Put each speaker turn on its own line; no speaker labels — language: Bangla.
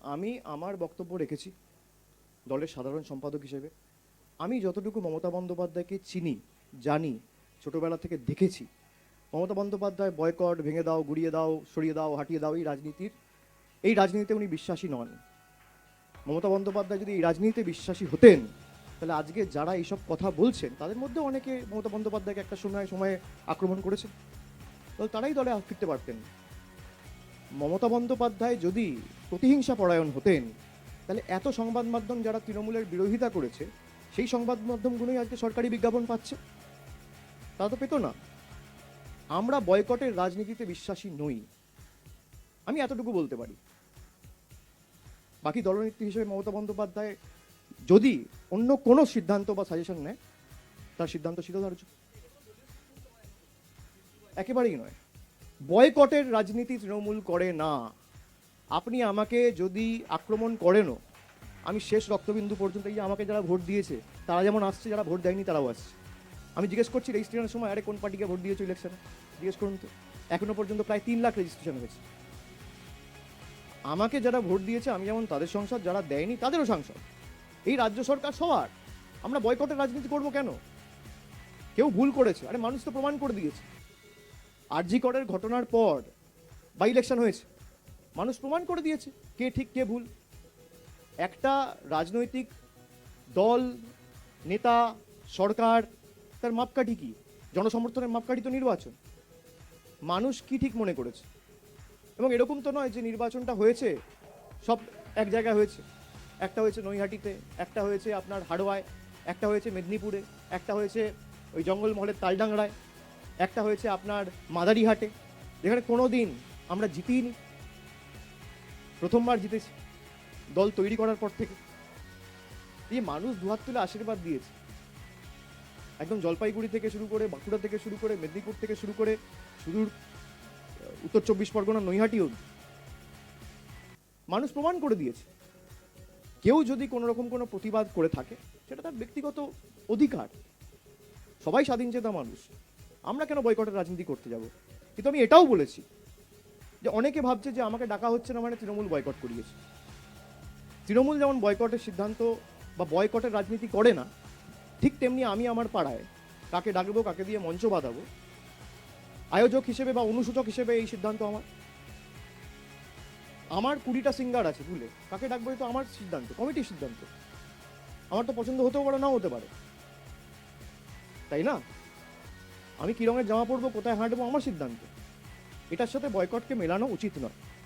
আমি আমার বক্তব্য রেখেছি দলের সাধারণ সম্পাদক হিসেবে। আমি যতটুকু মমতা বন্দ্যোপাধ্যায়কে চিনি, জানি, ছোটবেলা থেকে দেখেছি, মমতা বন্দ্যোপাধ্যায় বয়কট, ভেঙে দাও, গুড়িয়ে দাও, সরিয়ে দাও, হাঁটিয়ে দাও এই রাজনীতির, এই রাজনীতিতে উনি বিশ্বাসী নন। মমতা বন্দ্যোপাধ্যায় যদি এই রাজনীতিতে বিশ্বাসী হতেন, তাহলে আজকে যারা এইসব কথা বলছেন, তাদের মধ্যে অনেকে মমতা বন্দ্যোপাধ্যায়কে একটা সময় সময়ে আক্রমণ করেছেন। তাহলে তারাই দলে ফিরতে পারতেন। মমতা বন্দ্যোপাধ্যায় যদি প্রতিহিংসা পরায়ণ হতেন তাহলে এত সংবাদ মাধ্যম যারা তৃণমূলের বিরোধিতা করেছে, সেই সংবাদ মাধ্যমগুলোই আজকে সরকারি বিজ্ঞাপন পাচ্ছে? তা তো পেত না। আমরা বয়কটের রাজনীতিতে বিশ্বাসী নই। আমি এতটুকু বলতে পারি। বাকি দলনেত্রী হিসেবে মমতা বন্দ্যোপাধ্যায় যদি অন্য কোনো সিদ্ধান্ত বা সাজেশন নেয়, তার সিদ্ধান্ত শিরোধার্য একেবারেই নয়। বয়কটের রাজনীতি তৃণমূল করে না। আপনি আমাকে যদি আক্রমণ করেনও, আমি শেষ রক্তবিন্দু পর্যন্ত এই আমাকে যারা ভোট দিয়েছে, তারা যেমন আসছে, যারা ভোট দেয়নি, তারাও আসছে। আমি জিজ্ঞেস করছি রেজিস্ট্রেশনের সময়, আরে কোন পার্টিকে ভোট দিয়েছ ইলেকশনে জিজ্ঞেস করুন তো। এখনও পর্যন্ত প্রায় তিন লাখ রেজিস্ট্রেশন হয়েছে। আমাকে যারা ভোট দিয়েছে, আমি যেমন তাদের সংসদ, যারা দেয়নি, তাদেরও সাংসদ। এই রাজ্য সরকার সবার। আমরা বয়কটের রাজনীতি করব কেন? কেউ ভুল করেছে। আরে মানুষ তো প্রমাণ করে দিয়েছে। আরজি করের ঘটনার পর বাই ইলেকশন হয়েছে। মানুষ প্রমাণ করে দিয়েছে কে ঠিক, কে ভুল। একটা রাজনৈতিক দল, নেতা, সরকার, তার মাপকাঠি কি? জনসমর্থনের মাপকাঠি তো নির্বাচন। মানুষ কি ঠিক মনে করেছে? এবং এরকম তো নয় যে নির্বাচনটা হয়েছে, সব এক জায়গায় হয়েছে। একটা হয়েছে নৈহাটিতে, একটা হয়েছে আপনার হাড়োয়ায়, একটা হয়েছে মেদিনীপুরে, একটা হয়েছে ওই জঙ্গলমহলের তালডাংরায়, একটা হয়েছে আপনার মাদারিহাটে। যেখানে কোনো দিন আমরা জিতিনি প্রথমবার জিতেছি। দল তৈরি করার পর থেকে। এই মানুষ দুহাত তুলে আশীর্বাদ দিয়েছে। একদম জলপাইগুড়ি থেকে শুরু করে বাঁকুড়া থেকে শুরু করে মেদিনীপুর থেকে শুরু করে সুদূর উত্তর চব্বিশ পরগনা, নৈহাটি অবধি। মানুষ প্রমাণ করে দিয়েছে। কেউ যদি কোনো রকম কোনো প্রতিবাদ করে থাকে, সেটা তার ব্যক্তিগত অধিকার। সবাই স্বাধীন চেতা মানুষ। আমরা কেন বয়কটের রাজনীতি করতে যাব? কিন্তু আমি এটাও বলেছি যে অনেকে ভাবছে যে আমাকে ডাকা হচ্ছে না মানে তৃণমূল বয়কট করিয়েছে। তৃণমূল যেমন বয়কটের সিদ্ধান্ত বা বয়কটের রাজনীতি করে না, ঠিক তেমনি আমি আমার পাড়ায় কাকে ডাকবো, কাকে দিয়ে মঞ্চ বাঁধাবো, আয়োজক হিসেবে বা অনুসূচক হিসেবে এই সিদ্ধান্ত আমার। আমার কুড়িটা সিঙ্গার আছে, ভুলে। কাকে ডাকবো তো আমার সিদ্ধান্ত, কমিটির সিদ্ধান্ত। আমার তো পছন্দ হতেও পারে, নাও হতে পারে। তাই না? আমি কী রঙের জামা পরবো, কোথায় হাঁটবো, আমার সিদ্ধান্ত। এটার সাথে বয়কটকে মেলানো উচিত নয়।